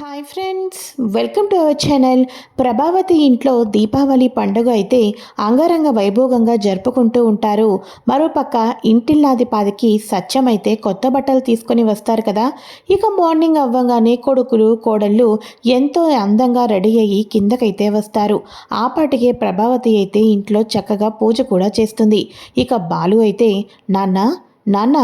Hi friends welcome to our channel Prabhavati ఇంట్లో దీపావళి పండుగ అయితే అంగరంగ వైభోగంగా జరుపుకుంటూ ఉంటారు. మరోపక్క ఇంటిల్లాదిపాదికి సత్యం అయితే కొత్త బట్టలు తీసుకొని వస్తారు కదా. ఇక మార్నింగ్ అవ్వగానే కొడుకులు కోడళ్ళు ఎంతో అందంగా రెడీ అయ్యి కిందకైతే వస్తారు. ఆ పాటికే ప్రభావతి అయితే ఇంట్లో చక్కగా పూజ కూడా చేస్తుంది. ఇక బాలు అయితే నాన్న నాన్న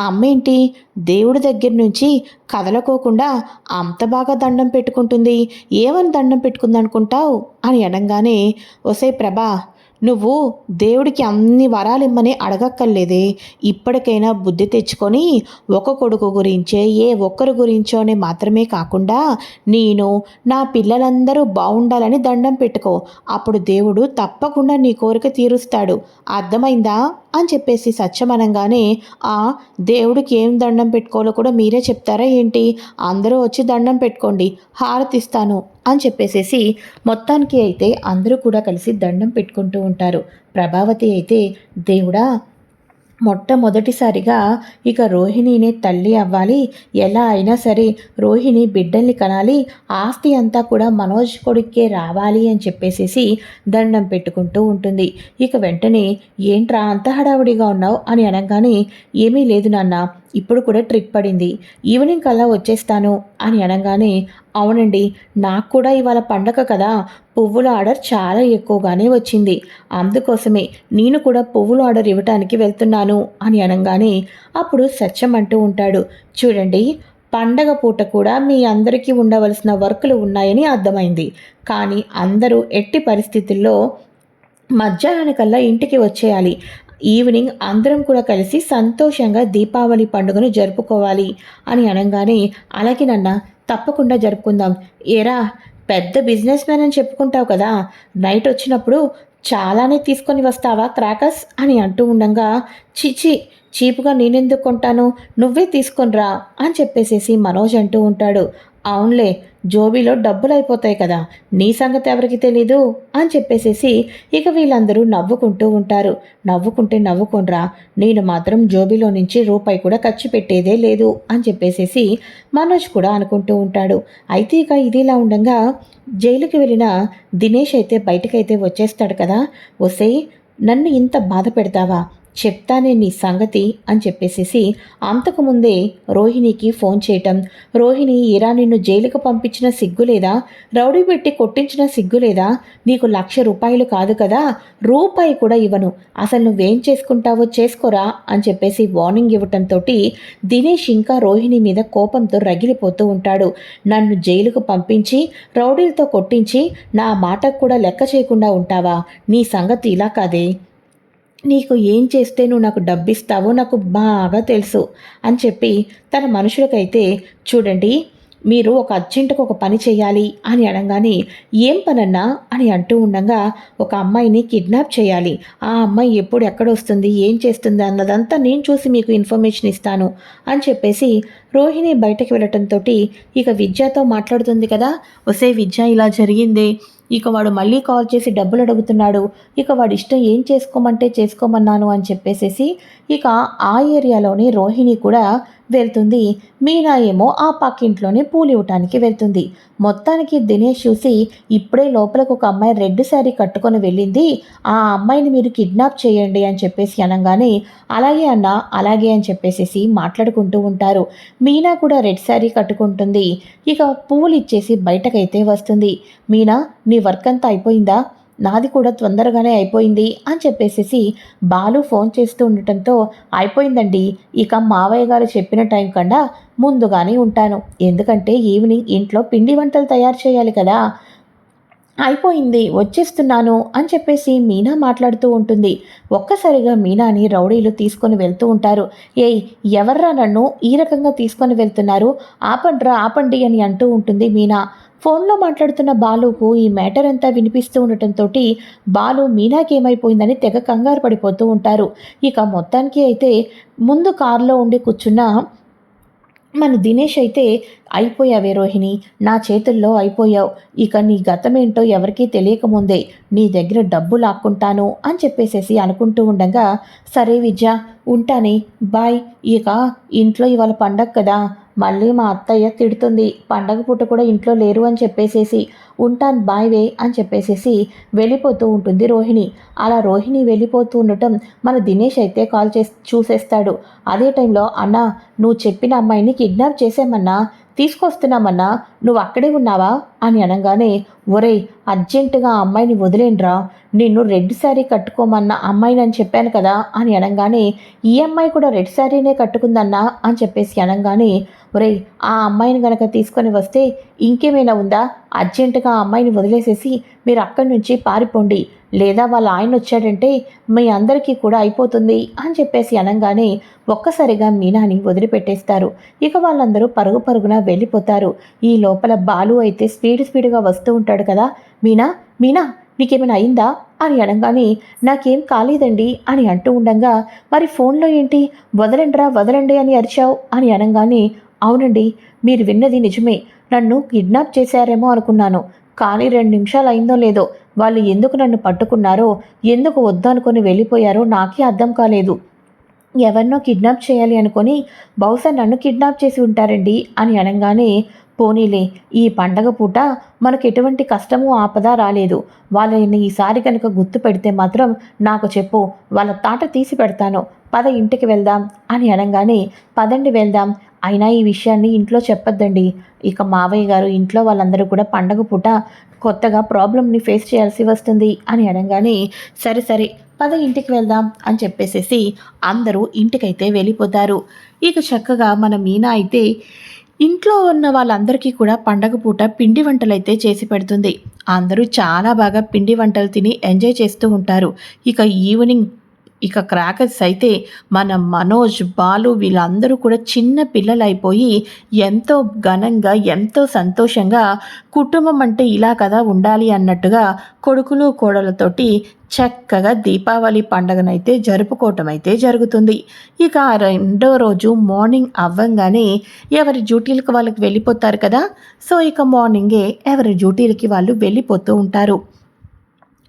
అమ్మేంటి దేవుడి దగ్గర నుంచి కదలకోకుండా అంత బాగా దండం పెట్టుకుంటుంది. ఏమని దండం పెట్టుకుందనుకుంటావు? అని అనగానే ఒసే ప్రభా నువ్వు దేవుడికి అన్ని వరాలు ఇమ్మని అడగక్కర్లేదే. ఇప్పటికైనా బుద్ధి తెచ్చుకొని ఒక కొడుకు గురించే ఏ ఒక్కరి గురించోనే మాత్రమే కాకుండా నేను నా పిల్లలందరూ బాగుండాలని దండం పెట్టుకో. అప్పుడు దేవుడు తప్పకుండా నీ కోరిక తీరుస్తాడు. అర్థమైందా? అని చెప్పేసి సత్యమనంగానే ఆ దేవుడికి ఏం దండం పెట్టుకోవాలో కూడా మీరే చెప్తారా ఏంటి? అందరూ వచ్చి దండం పెట్టుకోండి హారతిస్తాను అని చెప్పేసేసి మొత్తానికి అయితే అందరూ కూడా కలిసి దండం పెట్టుకుంటూ ఉంటారు. ప్రభావతి అయితే దేవుడా మొట్టమొదటిసారిగా ఇక రోహిణినే తల్లి అవ్వాలి. ఎలా అయినా సరే రోహిణి బిడ్డల్ని కనాలి. ఆస్తి అంతా కూడా మనోజ్ కొడుక్కే రావాలి అని చెప్పేసేసి దండం పెట్టుకుంటూ ఉంటుంది. ఇక వెంటనే ఏంట్రా అంత హడావుడిగా ఉన్నావు? అని అనగానే ఏమీ లేదు నాన్న. ఇప్పుడు కూడా ట్రిప్ పడింది. ఈవినింగ్ కల్లా వచ్చేస్తాను అని అనగానే అవునండి నాకు కూడా ఇవాళ పండగ కదా పువ్వుల ఆర్డర్ చాలా ఎక్కువగానే వచ్చింది. అందుకోసమే నేను కూడా పువ్వుల ఆర్డర్ ఇవ్వటానికి వెళ్తున్నాను అని అనగానే అప్పుడు సత్యం అంటూ ఉంటాడు. చూడండి పండగ పూట కూడా మీ అందరికీ ఉండవలసిన వర్కులు ఉన్నాయని అర్థమైంది. కానీ అందరూ ఎట్టి పరిస్థితుల్లో మధ్యాహ్నానికల్లా ఇంటికి వచ్చేయాలి. ఈవినింగ్ అందరం కూడా కలిసి సంతోషంగా దీపావళి పండుగను జరుపుకోవాలి అని అనగానే అలాగే నన్న తప్పకుండా జరుపుకుందాం. ఏరా పెద్ద బిజినెస్ మ్యాన్ అని చెప్పుకుంటావు కదా. నైట్ వచ్చినప్పుడు చాలానే తీసుకొని వస్తావా క్రాకర్స్? అని అంటూ ఉండగా చిచి చీపుగా నేనెందుకు కొంటాను? నువ్వే తీసుకొనిరా అని చెప్పేసేసి మనోజ్ అంటూ ఉంటాడు. అవునులే జోబీలో డబ్బులు అయిపోతాయి కదా నీ సంగతి ఎవరికి తెలీదు? అని చెప్పేసేసి ఇక వీళ్ళందరూ నవ్వుకుంటూ ఉంటారు. నవ్వుకుంటే నవ్వుకోనరా నేను మాత్రం జోబీలో నుంచి రూపాయి కూడా ఖర్చు పెట్టేదే లేదు అని చెప్పేసేసి మనోజ్ కూడా అనుకుంటూ ఉంటాడు. అయితే ఇక ఇదిలా ఉండగా జైలుకి వెళ్ళిన దినేష్ అయితే బయటకైతే వచ్చేస్తాడు కదా. వసే నన్ను ఇంత బాధ పెడతావా? చెప్తానే నీ సంగతి అని చెప్పేసేసి అంతకుముందే రోహిణికి ఫోన్ చేయటం. రోహిణి ఇరా నిన్ను జైలుకు పంపించిన సిగ్గులేదా రౌడీ పెట్టి కొట్టించిన సిగ్గులేదా నీకు లక్ష రూపాయలు కాదు కదా? రూపాయి కూడా ఇవ్వను. అసలు నువ్వేం చేసుకుంటావో చేసుకోరా అని చెప్పేసి వార్నింగ్ ఇవ్వటంతో దినేష్ ఇంకా రోహిణి మీద కోపంతో రగిలిపోతూ ఉంటాడు. నన్ను జైలుకు పంపించి రౌడీలతో కొట్టించి నా మాటకు కూడా లెక్క చేయకుండా ఉంటావా? నీ సంగతి ఇలా కాదే. నీకు ఏం చేస్తే నువ్వు నాకు డబ్బిస్తావో నాకు బాగా తెలుసు అని చెప్పి తన మనుషులకైతే చూడండి మీరు ఒక అర్జెంటుకు ఒక పని చేయాలి అని అనగానే ఏం పనన్నా? అని అంటూ ఉండగా ఒక అమ్మాయిని కిడ్నాప్ చేయాలి. ఆ అమ్మాయి ఎప్పుడు ఎక్కడొస్తుంది ఏం చేస్తుంది అన్నదంతా నేను చూసి మీకు ఇన్ఫర్మేషన్ ఇస్తాను అని చెప్పేసి రోహిణి బయటకు వెళ్ళటంతో ఇక విద్యతో మాట్లాడుతుంది కదా ఒసే విద్య ఇలా జరిగిందే ఇక వాడు మళ్ళీ కాల్ చేసి డబ్బులు అడుగుతున్నాడు. ఇక వాడి ఇష్టం ఏం చేసుకోమంటే చేసుకోమన్నాను అని చెప్పేసేసి ఇక ఆ ఏరియాలోనే రోహిణి కూడా వెళ్తుంది. మీనా ఏమో ఆ పక్కింట్లోనే పూలు ఇవ్వటానికి వెళ్తుంది. మొత్తానికి దినేష్ చూసి ఇప్పుడే లోపలకు ఒక అమ్మాయి రెడ్ శారీ కట్టుకొని వెళ్ళింది. ఆ అమ్మాయిని మీరు కిడ్నాప్ చేయండి అని చెప్పేసి అనగానే అలాగే అన్న అలాగే అని చెప్పేసేసి మాట్లాడుకుంటూ ఉంటారు. మీనా కూడా రెడ్ శారీ కట్టుకుంటుంది. ఇక పువ్వులు ఇచ్చేసి బయటకైతే వస్తుంది. మీనా నీ వర్క్ అంతా అయిపోయిందా? నాది కూడా తొందరగానే అయిపోయింది అని చెప్పేసేసి బాలు ఫోన్ చేస్తూ ఉండటంతో అయిపోయిందండి ఇక మావయ్య గారు చెప్పిన టైం కన్నా ముందుగానే ఉంటాను. ఎందుకంటే ఈవినింగ్ ఇంట్లో పిండి వంటలు తయారు చేయాలి కదా. అయిపోయింది వచ్చేస్తున్నాను అని చెప్పేసి మీనా మాట్లాడుతూ ఉంటుంది. ఒక్కసారిగా మీనాని రౌడీలు తీసుకొని వెళ్తూ ఉంటారు. ఏయ్ ఎవర్రా నన్ను ఈ రకంగా తీసుకొని వెళ్తున్నారు? ఆపండ్రా ఆపండి అని అంటూ ఉంటుంది మీనా. ఫోన్లో మాట్లాడుతున్న బాలుకు ఈ మ్యాటర్ అంతా వినిపిస్తూ ఉండటంతో బాలు మీనాకేమైపోయిందని తెగ కంగారు పడిపోతూ ఉంటారు. ఇక మొత్తానికి అయితే ముందు కారులో ఉండి కూర్చున్న మన దినేష్ అయితే అయిపోయావే రోహిణి నా చేతుల్లో అయిపోయావు. ఇక నీ గతమేంటో ఎవరికీ తెలియకముందే నీ దగ్గర డబ్బు లాక్కుంటాను అని చెప్పేసేసి అనుకుంటూ ఉండగా సరే విద్య ఉంటానే బాయ్. ఇక ఇంట్లో ఇవాళ పండగ కదా మళ్ళీ మా అత్తయ్య తిడుతుంది. పండగ పూట కూడా ఇంట్లో లేరు అని చెప్పేసేసి ఉంటాను బాయ్ వే అని చెప్పేసేసి వెళ్ళిపోతూ ఉంటుంది రోహిణి. అలా రోహిణి వెళ్ళిపోతూ ఉండటం మన దినేష్ అయితే కాల్ చేసి చూసేస్తాడు. అదే టైంలో అన్న నువ్వు చెప్పిన అమ్మాయిని కిడ్నాప్ చేసామన్నా తీసుకొస్తున్నామన్నా నువ్వు అక్కడే ఉన్నావా? అని అనగానే ఒరేయ్ అర్జెంటుగా ఆ అమ్మాయిని వదిలేండ్రా. నిన్ను రెడ్ శారీ కట్టుకోమన్న అమ్మాయిని అని చెప్పాను కదా అని అనగానే ఈ అమ్మాయి కూడా రెడ్ శారీనే కట్టుకుందన్నా అని చెప్పేసి అనగానే ఒరేయ్ ఆ అమ్మాయిని గనక తీసుకొని వస్తే ఇంకేమైనా ఉందా? అర్జెంటుగా ఆ అమ్మాయిని వదిలేసేసి మీరు అక్కడి నుంచి పారిపోండి. లేదా వాళ్ళ ఆయన వచ్చాడంటే మీ అందరికీ కూడా అయిపోతుంది అని చెప్పేసి అనగానే ఒక్కసారిగా మీనాని వదిలిపెట్టేస్తారు. ఇక వాళ్ళందరూ పరుగు పరుగున వెళ్ళిపోతారు. ఈ లోపల బాలు అయితే స్పీడ్ స్పీడ్గా వస్తూ ఉంటాడు కదా. మీనా మీనా నీకేమైనా అయిందా? అని అనగానే నాకేం కాలేదండి అని అంటూ ఉండగా మరి ఫోన్లో ఏంటి? వదలండిరా వదలండి అని అరిచావు అని అనగానే అవునండి మీరు విన్నది నిజమే. నన్ను కిడ్నాప్ చేశారేమో అనుకున్నాను. కానీ రెండు నిమిషాలు అయిందో లేదో వాళ్ళు ఎందుకు నన్ను పట్టుకున్నారో ఎందుకు వద్దనుకొని వెళ్ళిపోయారో నాకే అర్థం కాలేదు. ఎవరినో కిడ్నాప్ చేయాలి అనుకొని బహుశా నన్ను కిడ్నాప్ చేసి ఉంటారండి అని అనగానే పోనీలే ఈ పండగ పూట మనకు ఎటువంటి కష్టము ఆపద రాలేదు. వాళ్ళని ఈసారి కనుక గుర్తు పెడితే మాత్రం నాకు చెప్పు వాళ్ళ తాట తీసి పెడతాను. పద ఇంటికి వెళ్దాం అని అనగానే పదండి వెళ్దాం అయినా ఈ విషయాన్ని ఇంట్లో చెప్పొద్దండి. ఇక మావయ్య గారు ఇంట్లో వాళ్ళందరూ కూడా పండగ పూట కొత్తగా ప్రాబ్లమ్ని ఫేస్ చేయాల్సి వస్తుంది అని అనగానే సరే సరే పద ఇంటికి వెళ్దాం అని చెప్పేసేసి అందరూ ఇంటికైతే వెళ్ళిపోతారు. ఇక చక్కగా మన మీనా అయితే ఇంట్లో ఉన్న వాళ్ళందరికీ కూడా పండగ పూట పిండి వంటలు అయితే చేసి పెడుతుంది. అందరూ చాలా బాగా పిండి వంటలు తిని ఎంజాయ్ చేస్తూ ఉంటారు. ఇక ఈవినింగ్ ఇక క్రాకర్స్ అయితే మన మనోజ్ బాలు వీళ్ళందరూ కూడా చిన్న పిల్లలు అయిపోయి ఎంతో ఘనంగా ఎంతో సంతోషంగా కుటుంబం అంటే ఇలా కదా ఉండాలి అన్నట్టుగా కొడుకులు కోడలతోటి చక్కగా దీపావళి పండగనైతే జరుపుకోవటం అయితే జరుగుతుంది. ఇక రెండో రోజు మార్నింగ్ అవ్వంగానే ఎవరి డ్యూటీలకు వాళ్ళకి వెళ్ళిపోతారు కదా? సో ఇక మార్నింగే ఎవరి డ్యూటీలకి వాళ్ళు వెళ్ళిపోతూ ఉంటారు.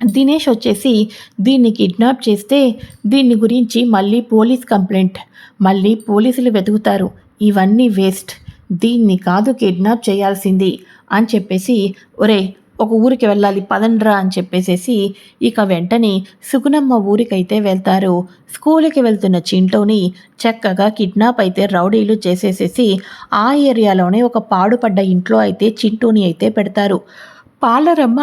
దినేష్ వచ్చేసి దీన్ని కిడ్నాప్ చేస్తే దీన్ని గురించి మళ్ళీ పోలీస్ కంప్లైంట్. మళ్ళీ పోలీసులు వెతుకుతారు. ఇవన్నీ వేస్ట్. దీన్ని కాదు కిడ్నాప్ చేయాల్సింది అని చెప్పేసి ఒరే ఒక ఊరికి వెళ్ళాలి పదండ్రా అని చెప్పేసేసి ఇక వెంటనే సుగుణమ్మ ఊరికైతే వెళ్తారు. స్కూల్కి వెళ్తున్న చింటోని చక్కగా కిడ్నాప్ అయితే రౌడీలు చేసేసేసి ఆ ఏరియాలోనే ఒక పాడుపడ్డ ఇంట్లో అయితే చింటూని అయితే పెడతారు. పాలరమ్మ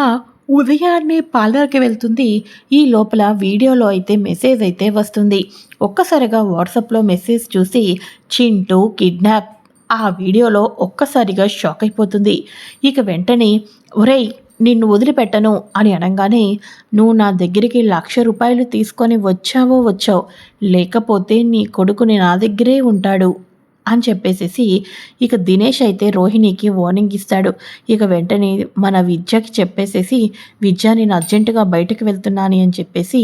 ఉదయాన్నే పార్లర్కి వెళ్తుంది. ఈ లోపల వీడియోలో అయితే మెసేజ్ అయితే వస్తుంది. ఒక్కసారిగా వాట్సాప్లో మెసేజ్ చూసి చింటూ కిడ్నాప్ ఆ వీడియోలో ఒక్కసారిగా షాక్ అయిపోతుంది. ఇక వెంటనే ఒరేయ్ నిన్ను వదిలిపెట్టను అని అనగానే నువ్వు నా దగ్గరికి లక్ష రూపాయలు తీసుకొని వచ్చావో వచ్చావు. లేకపోతే నీ కొడుకుని నా దగ్గరే ఉంటాడు. అని చెప్పేసేసి ఇక దినేష్ అయితే రోహిణికి వార్నింగ్ ఇస్తాడు. ఇక వెంటనే మన విద్యకి చెప్పేసేసి విద్య నేను అర్జెంటుగా బయటకు వెళ్తున్నాను అని చెప్పేసి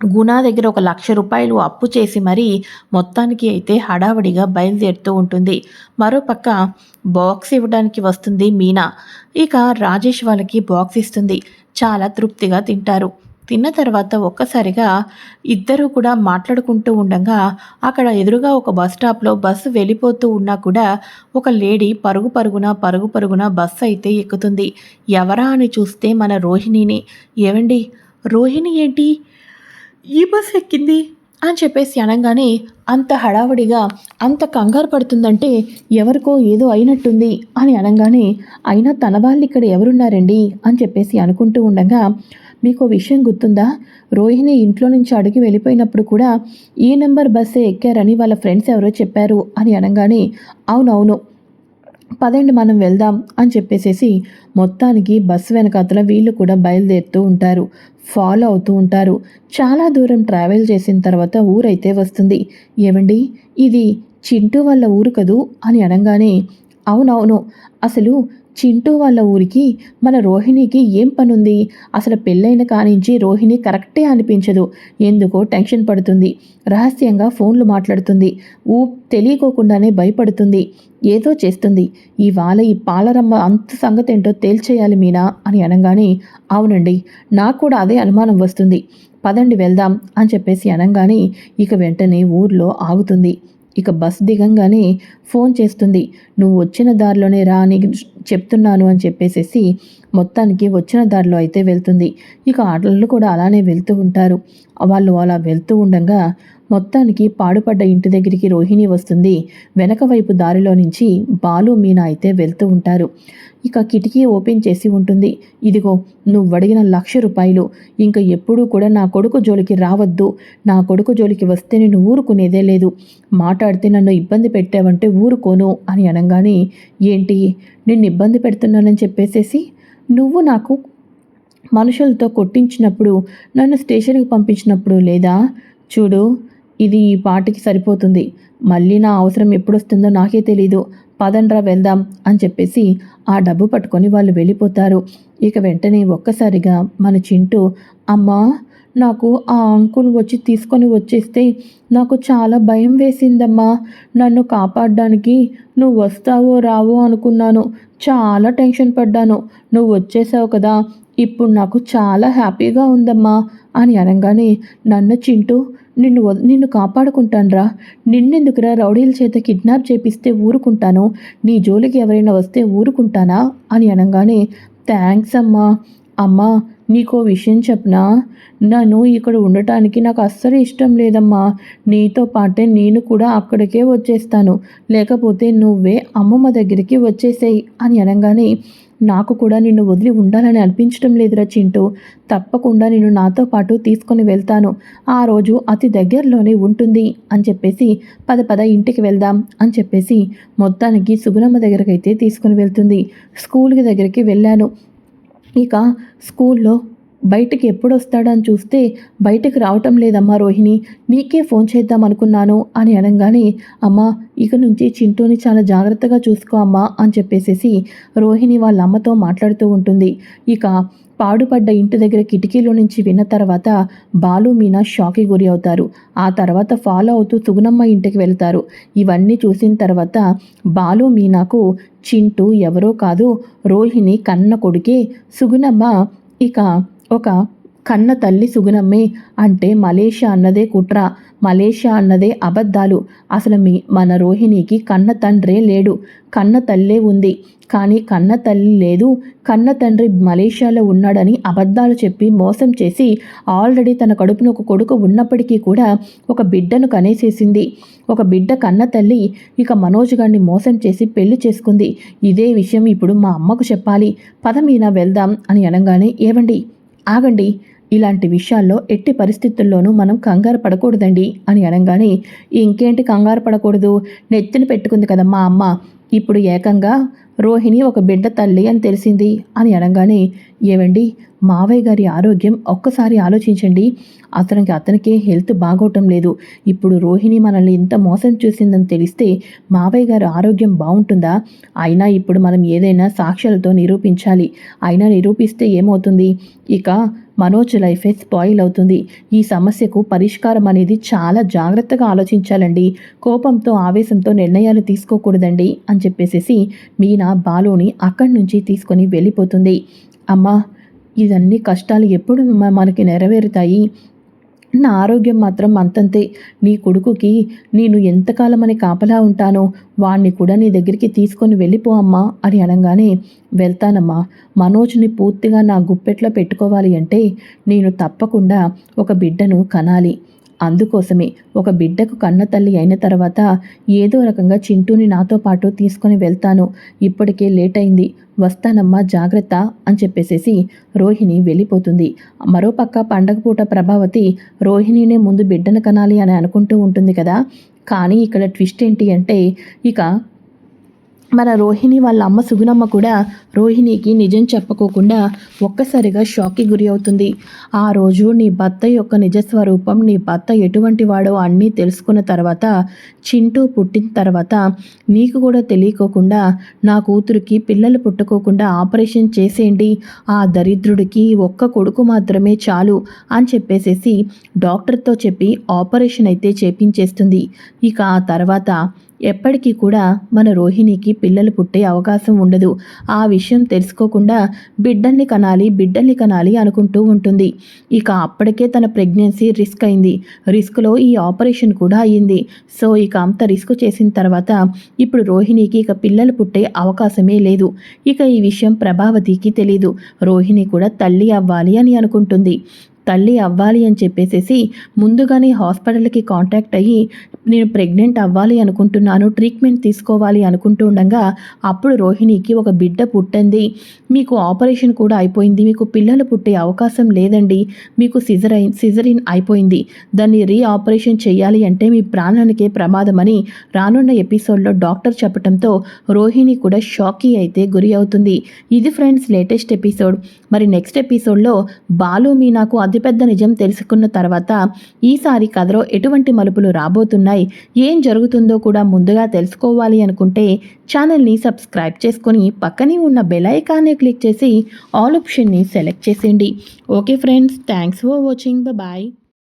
గుణా దగ్గర ఒక లక్ష రూపాయలు అప్పు చేసి మరీ మొత్తానికి అయితే హడావడిగా బయలుదేరుతూ ఉంటుంది. మరోపక్క బాక్స్ ఇవ్వడానికి వస్తుంది మీనా. ఇక రాజేష్ వాళ్ళకి బాక్స్ ఇస్తుంది. చాలా తృప్తిగా తింటారు. తిన్న తర్వాత ఒక్కసారిగా ఇద్దరు కూడా మాట్లాడుకుంటూ ఉండగా అక్కడ ఎదురుగా ఒక బస్ స్టాప్లో బస్సు వెళ్ళిపోతూ ఉన్నా కూడా ఒక లేడీ పరుగు పరుగున పరుగు పరుగున బస్సు అయితే ఎక్కుతుంది. ఎవరా అని చూస్తే మన రోహిణిని. ఏమండి రోహిణి ఏంటి? ఈ బస్సు ఎక్కింది? అని చెప్పేసి అనగానే అంత హడావుడిగా అంత కంగారు పడుతుందంటే ఎవరికో ఏదో అయినట్టుంది అని అనగానే అయినా తన వాళ్ళు ఇక్కడ ఎవరున్నారండి? అని చెప్పేసి అనుకుంటూ ఉండగా మీకు విషయం గుర్తుందా? రోహిణి ఇంట్లో నుంచి అడిగి వెళ్ళిపోయినప్పుడు కూడా ఈ నెంబర్ బస్సే ఎక్కారని వాళ్ళ ఫ్రెండ్స్ ఎవరో చెప్పారు అని అనగానే అవునవును పదండి మనం వెళ్దాం అని చెప్పేసేసి మొత్తానికి బస్సు వెనకాతల వీళ్ళు కూడా బయలుదేరుతూ ఉంటారు. ఫాలో అవుతూ ఉంటారు. చాలా దూరం ట్రావెల్ చేసిన తర్వాత ఊరైతే వస్తుంది. ఏమండి ఇది చింటూ వాళ్ళ ఊరు కదూ? అని అనగానే అవునవును అసలు చింటూ వాళ్ళ ఊరికి మన రోహిణికి ఏం పనుంది? అసలు పెళ్ళైన కానించి రోహిణి కరెక్టే అనిపించదు. ఎందుకో టెన్షన్ పడుతుంది. రహస్యంగా ఫోన్లు మాట్లాడుతుంది. ఊ తెలియకోకుండానే భయపడుతుంది. ఏదో చేస్తుంది. ఇవాళ ఈ పాలరమ్మ అంత సంగతి ఏంటో తేల్చేయాలి మీనా? అని అనగానే అవునండి నాకు కూడా అదే అనుమానం వస్తుంది. పదండి వెళ్దాం అని చెప్పేసి అనగానే ఇక వెంటనే ఊర్లో ఆగుతుంది. ఇక బస్ దిగంగానే ఫోన్ చేస్తుంది. నువ్వు వచ్చిన దారిలోనే రా అని చెప్తున్నాను అని చెప్పేసేసి మొత్తానికి వచ్చిన దారిలో అయితే వెళ్తుంది. ఇక ఆటలు కూడా అలానే వెళ్తూ ఉంటారు. వాళ్ళు అలా వెళ్తూ ఉండగా మొత్తానికి పాడుపడ్డ ఇంటి దగ్గరికి రోహిణి వస్తుంది. వెనక వైపు దారిలో నుంచి బాలు మీనా అయితే వెళ్తూ ఉంటారు. ఇక కిటికీ ఓపెన్ చేసి ఉంటుంది. ఇదిగో నువ్వు అడిగిన లక్ష రూపాయలు. ఇంకా ఎప్పుడూ కూడా నా కొడుకు జోలికి రావద్దు. నా కొడుకు జోలికి వస్తే నేను ఊరుకునేదే లేదు. మాట్లాడితే నన్ను ఇబ్బంది పెట్టావంటే ఊరుకోను అని అనగానే ఏంటి? నిన్ను ఇబ్బంది పెడుతున్నానని చెప్పేసేసి నువ్వు నాకు మనుషులతో కొట్టించినప్పుడు నన్ను స్టేషన్కి పంపించినప్పుడు లేదా? చూడు ఇది ఈ పాటికి సరిపోతుంది. మళ్ళీ నా అవసరం ఎప్పుడొస్తుందో నాకే తెలీదు. పదండ్రా వెళ్దాం అని చెప్పేసి ఆ డబ్బు పట్టుకొని వాళ్ళు వెళ్ళిపోతారు. ఇక వెంటనే ఒక్కసారిగా మన చింటూ అమ్మా నాకు ఆ అంకుల్ వచ్చి తీసుకొని వచ్చేస్తే నాకు చాలా భయం వేసిందమ్మా. నన్ను కాపాడడానికి నువ్వు వస్తావో రావో అనుకున్నాను. చాలా టెన్షన్ పడ్డాను. నువ్వు వచ్చేసావు కదా ఇప్పుడు నాకు చాలా హ్యాపీగా ఉందమ్మా అని అనగానే నన్ను చింటూ నిన్ను నిన్ను కాపాడుకుంటానురా. నిన్నెందుకురా రౌడీల చేత కిడ్నాప్ చేపిస్తే ఊరుకుంటాను. నీ జోలికి ఎవరైనా వస్తే ఊరుకుంటానా? అని అనగానే థ్యాంక్స్ అమ్మా. అమ్మా నీకో విషయం చెప్పనా? నన్ను ఇక్కడ ఉండటానికి నాకు అస్సలు ఇష్టం లేదమ్మా. నీతో పాటే నేను కూడా అక్కడికే వచ్చేస్తాను. లేకపోతే నువ్వే అమ్మమ్మ దగ్గరికి వచ్చేసేయి అని అనగానే నాకు కూడా నిన్ను వదిలి ఉండాలని అనిపించడం లేదురా చింటూ. తప్పకుండా నేను నాతో పాటు తీసుకొని వెళ్తాను. ఆ రోజు అతి దగ్గరలోనే ఉంటుంది అని చెప్పేసి పద పద ఇంటికి వెళ్దాం అని చెప్పేసి మొత్తానికి సుగుణమ్మ దగ్గరకైతే తీసుకుని వెళ్తుంది. స్కూల్కి దగ్గరికి వెళ్ళాను. ఇక స్కూల్లో బయటికి ఎప్పుడు వస్తాడని చూస్తే బయటకు రావటం లేదమ్మా రోహిణి నీకే ఫోన్ చేద్దాం అనుకున్నాను అని అనగానే అమ్మా ఇక నుంచి చింటూని చాలా జాగ్రత్తగా చూసుకో అమ్మా అని చెప్పేసేసి రోహిణి వాళ్ళ అమ్మతో మాట్లాడుతూ ఉంటుంది. ఇక పాడుపడ్డ ఇంటి దగ్గర కిటికీలో నుంచి విన్న తర్వాత బాలు మీనా షాక్కి గురి అవుతారు. ఆ తర్వాత ఫాలో అవుతూ సుగుణమ్మ ఇంటికి వెళ్తారు. ఇవన్నీ చూసిన తర్వాత బాలు మీనాకు చింటూ ఎవరో కాదు రోహిణి కన్న కొడుకే సుగుణమ్మ ఇక ఒక కన్న తల్లి సుగుణమ్మే అంటే మలేషియా అన్నదే కుట్ర. మలేషియా అన్నదే అబద్ధాలు. అసలు మీ మన రోహిణికి కన్న తండ్రే లేడు. కన్న తల్లే ఉంది. కానీ కన్న తల్లి లేదు. కన్న తండ్రి మలేషియాలో ఉన్నాడని అబద్ధాలు చెప్పి మోసం చేసి ఆల్రెడీ తన కడుపున ఒక కొడుకు ఉన్నప్పటికీ కూడా ఒక బిడ్డను కనేసేసింది. ఒక బిడ్డ కన్న తల్లి ఇక మనోజ్ గారిని మోసం చేసి పెళ్ళి చేసుకుంది. ఇదే విషయం ఇప్పుడు మా అమ్మకు చెప్పాలి. పద మీనా వెళ్దాం అని అనగానే ఏవండి? ఆగండి ఇలాంటి విషయాల్లో ఎట్టి పరిస్థితుల్లోనూ మనం కంగారు పడకూడదండి అని అనగానే ఇంకేంటి కంగారు పడకూడదు? నెత్తిన పెట్టుకుంది కదా మా అమ్మ. ఇప్పుడు ఏకంగా రోహిణి ఒక బిడ్డ తల్లి అని తెలిసింది అని అనగానే ఏవండి? మావయ్య గారి ఆరోగ్యం ఒక్కసారి ఆలోచించండి. అతనికి అతనికే హెల్త్ బాగోవటం లేదు. ఇప్పుడు రోహిణి మనల్ని ఇంత మోసం చూసిందని తెలిస్తే మావయ్య గారి ఆరోగ్యం బాగుంటుందా? అయినా ఇప్పుడు మనం ఏదైనా సాక్ష్యాలతో నిరూపించాలి. అయినా నిరూపిస్తే ఏమవుతుంది? ఇక మనోజ్ లైఫే స్పాయిల్ అవుతుంది. ఈ సమస్యకు పరిష్కారం అనేది చాలా జాగ్రత్తగా ఆలోచించాలండి. కోపంతో ఆవేశంతో నిర్ణయాలు తీసుకోకూడదండి అని చెప్పేసేసి మీనా బాలుని అక్కడి నుంచి తీసుకొని వెళ్ళిపోతుంది. అమ్మా ఇవన్నీ కష్టాలు ఎప్పుడు మనకి నెరవేరుతాయి. నా ఆరోగ్యం మాత్రం అంతంతే. నీ కొడుకుకి నేను ఎంతకాలమని కాపలా ఉంటానో వాణ్ణి కూడా నీ దగ్గరికి తీసుకొని వెళ్ళిపో అమ్మా అని అనగానే వెళ్తానమ్మా. మనోజ్ని పూర్తిగా నా గుప్పెట్లో పెట్టుకోవాలి అంటే నేను తప్పకుండా ఒక బిడ్డను కనాలి. అందుకోసమే ఒక బిడ్డకు కన్న తల్లి అయిన తర్వాత ఏదో రకంగా చింటూని నాతో పాటు తీసుకొని వెళ్తాను. ఇప్పటికే లేట్ అయింది వస్తానమ్మా జాగ్రత్త అని చెప్పేసేసి రోహిణి వెళ్ళిపోతుంది. మరోపక్క పండగ పూట ప్రభావతి రోహిణినే ముందు బిడ్డను కనాలి అని అనుకుంటూ ఉంటుంది కదా. కానీ ఇక్కడ ట్విస్ట్ ఏంటి అంటే ఇక మన రోహిణి వాళ్ళ అమ్మ సుగుణమ్మ కూడా రోహిణికి నిజం చెప్పుకోకుండా ఒక్కసారిగా షాక్కి గురి అవుతుంది. ఆ రోజు నీ భర్త యొక్క నిజస్వరూపం నీ భర్త ఎటువంటి వాడో అన్నీ తెలుసుకున్న తర్వాత చింటూ పుట్టిన తర్వాత నీకు కూడా తెలియకోకుండా నా కూతురికి పిల్లలు పుట్టుకోకుండా ఆపరేషన్ చేసేయండి. ఆ దరిద్రుడికి ఒక్క కొడుకు మాత్రమే చాలు అని చెప్పేసేసి డాక్టర్తో చెప్పి ఆపరేషన్ అయితే చేపించేస్తుంది. ఇక ఆ తర్వాత ఎప్పటికీ కూడా మన రోహిణికి పిల్లలు పుట్టే అవకాశం ఉండదు. ఆ విషయం తెలుసుకోకుండా బిడ్డల్ని కనాలి బిడ్డల్ని కనాలి అనుకుంటూ ఉంటుంది. ఇక అప్పటికే తన ప్రెగ్నెన్సీ రిస్క్ అయింది. రిస్క్లో ఈ ఆపరేషన్ కూడా అయ్యింది. సో ఇక అంత రిస్క్ చేసిన తర్వాత ఇప్పుడు రోహిణికి ఇక పిల్లలు పుట్టే అవకాశమే లేదు. ఇక ఈ విషయం ప్రభావతికి తెలీదు. రోహిణి కూడా తల్లి అవ్వాలి అని అనుకుంటుంది. తల్లి అవ్వాలి అని చెప్పేసేసి ముందుగానే హాస్పిటల్కి కాంటాక్ట్ అయ్యి నేను ప్రెగ్నెంట్ అవ్వాలి అనుకుంటున్నాను ట్రీట్మెంట్ తీసుకోవాలి అనుకుంటూ ఉండగా అప్పుడు రోహిణికి ఒక బిడ్డ పుట్టింది. మీకు ఆపరేషన్ కూడా అయిపోయింది. మీకు పిల్లలు పుట్టే అవకాశం లేదండి. మీకు సిజరైన్ సిజరిన్ అయిపోయింది. దాన్ని రీ ఆపరేషన్ చేయాలి అంటే మీ ప్రాణానికే ప్రమాదమని రానున్న ఎపిసోడ్లో డాక్టర్ చెప్పడంతో రోహిణి కూడా షాకీ అయితే గురి అవుతుంది. ఇది ఫ్రెండ్స్ లేటెస్ట్ ఎపిసోడ్. మరి నెక్స్ట్ ఎపిసోడ్లో బాలు మీ నాకు అతిపెద్ద నిజం తెలుసుకున్న తర్వాత ఈసారి కథలో ఎటువంటి మలుపులు రాబోతున్నాయి ఏం జరుగుతుందో కూడా ముందుగా తెలుసుకోవాలి అనుకుంటే ఛానల్ని సబ్స్క్రైబ్ చేసుకొని పక్కనే ఉన్న బెల్ ఐకాన్ని క్లిక్ చేసి ఆల్ ఆప్షన్ని సెలెక్ట్ చేసేయండి. Okay friends thanks for watching. Bye